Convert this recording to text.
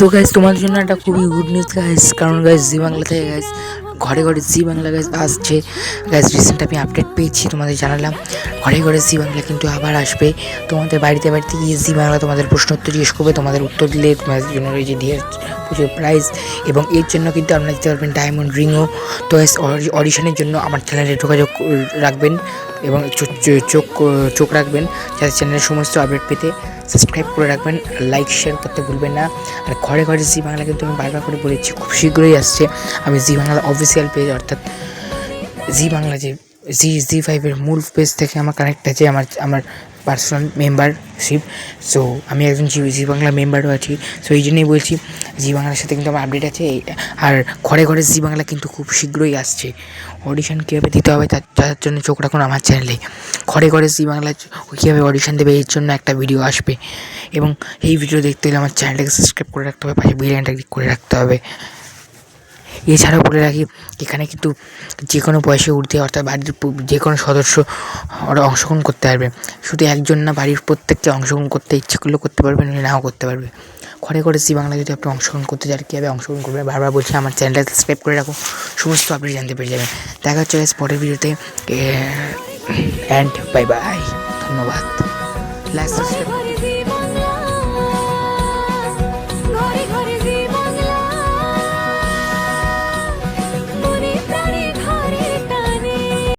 তো গাইজ তোমাদের জন্য একটা খুবই গুড নিউজ গাইজ কারণ গাইজ জি বাংলা থেকে গাইজ ঘরে ঘরে জি বাংলা গাইজ আসছে। গাইজ রিসেন্ট আমি আপডেট পেয়েছি, তোমাদের জানালাম। ঘরে ঘরে জি বাংলা কিন্তু আবার আসবে। তোমাদের বাড়িতে বাড়িতে গিয়ে জি বাংলা তোমাদের প্রশ্ন উত্তর জিজ্ঞেস করবে, তোমাদের উত্তর দিলে তোমাদের জন্য রয়েছে দিয়ে প্রচুর প্রাইজ এবং এর জন্য কিন্তু আপনারা দিতে পারবেন ডায়মন্ড রিংও তো অডিশনের জন্য আমার চ্যানেলে যোগাযোগ রাখবেন এবং চোখ চোখ রাখবেন। যাতে চ্যানেলের সমস্ত আপডেট পেতে সাবস্ক্রাইব করে রাখবেন লাইক শেয়ার করতে ভুলবেন না। আর ঘরে ঘরে জি বাংলা কিন্তু আমি বারবার করে বলেছি, খুব শীঘ্রই আসছে। আমি জি বাংলা অফিসিয়াল পেজ অর্থাৎ জি বাংলা যে জি জি ফাইভের মূল পেজ থেকে আমার কানেক্ট আছে আমার আমার পার্সোনাল মেম্বারশিপ সো আমি একজন জি জি বাংলা মেম্বারও আছি। সো এই জন্যই বলছি জি বাংলার সাথে কিন্তু আমার আপডেট আছে। আর ঘরে ঘরে জি বাংলা কিন্তু খুব শীঘ্রই আসছে। অডিশন কীভাবে দিতে হবে তার জন্য চোখ রাখুন আমার চ্যানেলে ঘরে ঘরে জি বাংলা কীভাবে অডিশন দেবে এর জন্য একটা ভিডিও আসবে। এবং এই ভিডিও দেখতে হলে আমার চ্যানেলটাকে সাবস্ক্রাইব করে রাখতে হবে, পাশে বিরিয়ানিটা ক্লিক করে রাখতে হবে। এছাড়াও বলে রাখি, এখানে কিন্তু যে কোনো বয়সে ঊর্ধ্বে অর্থাৎ বাড়ির যে কোনো সদস্য অংশগ্রহণ করতে পারবে। শুধু একজন না, বাড়ির প্রত্যেককে অংশগ্রহণ করতে ইচ্ছে করলেও করতে পারবে নাও করতে পারবে। ঘরে ঘরে সি বাংলা যদি আপনি অংশগ্রহণ করতে চান, কীভাবে অংশগ্রহণ করবেন, বারবার বলছি, আমার চ্যানেলটা সাবস্ক্রাইব করে রাখো। সমস্ত আপনি জানতে পেরে যাবেন। দেখা হচ্ছে পরের ভিডিওতে। অ্যান্ড বাই বাই ধন্যবাদ। Like subscribe